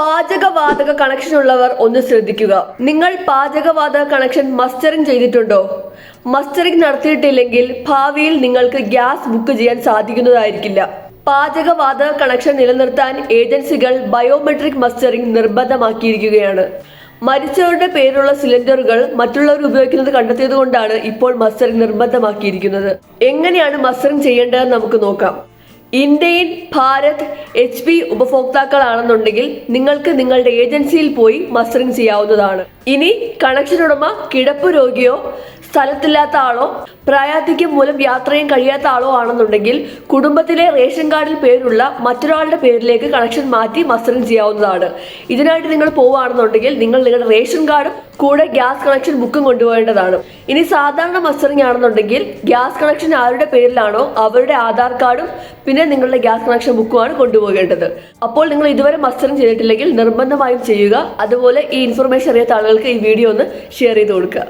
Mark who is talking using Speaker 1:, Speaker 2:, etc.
Speaker 1: പാചകവാതക കണക്ഷൻ ഉള്ളവർ ഒന്ന് ശ്രദ്ധിക്കുക. നിങ്ങൾ പാചകവാതക കണക്ഷൻ മസ്റ്ററിംഗ് ചെയ്തിട്ടുണ്ടോ? മസ്റ്ററിംഗ് നടത്തിയിട്ടില്ലെങ്കിൽ ഭാവിയിൽ നിങ്ങൾക്ക് ഗ്യാസ് ബുക്ക് ചെയ്യാൻ സാധിക്കുന്നതായിരിക്കില്ല. പാചകവാതക കണക്ഷൻ നിലനിർത്താൻ ഏജൻസികൾ ബയോമെട്രിക് മസ്റ്ററിംഗ് നിർബന്ധമാക്കിയിരിക്കുകയാണ്. മരിച്ചവരുടെ പേരുള്ള സിലിണ്ടറുകൾ മറ്റുള്ളവർ ഉപയോഗിക്കുന്നത് കണ്ടെത്തിയത് കൊണ്ടാണ് ഇപ്പോൾ മസ്റ്ററിംഗ് നിർബന്ധമാക്കിയിരിക്കുന്നത്. എങ്ങനെയാണ് മസ്റ്ററിംഗ് ചെയ്യേണ്ടതെന്ന് നമുക്ക് നോക്കാം. ഇന്ത്യൻ ഭാരത് എച്ച് പി ഉപഭോക്താക്കളാണെന്നുണ്ടെങ്കിൽ നിങ്ങൾക്ക് നിങ്ങളുടെ ഏജൻസിയിൽ പോയി മസ്റ്ററിംഗ് ചെയ്യാവുന്നതാണ്. ഇനി കണക്ഷൻ ഉടമ കിടപ്പ് രോഗിയോ സ്ഥലത്തില്ലാത്ത ആളോ പ്രായാധിക്യം മൂലം യാത്ര ചെയ്യാൻ കഴിയാത്ത ആളോ ആണെന്നുണ്ടെങ്കിൽ കുടുംബത്തിലെ റേഷൻ കാർഡിൽ പേരുള്ള മറ്റൊരാളുടെ പേരിലേക്ക് കണക്ഷൻ മാറ്റി മസ്റ്ററിംഗ് ചെയ്യാവുന്നതാണ്. ഇതിനായിട്ട് നിങ്ങൾ പോവുകയാണെന്നുണ്ടെങ്കിൽ നിങ്ങൾ നിങ്ങളുടെ റേഷൻ കാർഡും കൂടെ ഗ്യാസ് കണക്ഷൻ ബുക്കും കൊണ്ടുപോകേണ്ടതാണ്. ഇനി സാധാരണ മസ്റ്ററിംഗ് ആണെന്നുണ്ടെങ്കിൽ ഗ്യാസ് കണക്ഷൻ ആരുടെ പേരിലാണോ അവരുടെ ആധാർ കാർഡും പിന്നെ നിങ്ങളുടെ ഗ്യാസ് കണക്ഷൻ ബുക്കുമാണ് കൊണ്ടുപോകേണ്ടത്. അപ്പോൾ നിങ്ങൾ ഇതുവരെ മസ്റ്ററിംഗ് ചെയ്തിട്ടില്ലെങ്കിൽ നിർബന്ധമായും ചെയ്യുക. അതുപോലെ ഈ ഇൻഫർമേഷൻ അറിയാത്ത ആളുകൾക്ക് ഈ വീഡിയോ ഒന്ന് ഷെയർ ചെയ്ത് കൊടുക്കുക.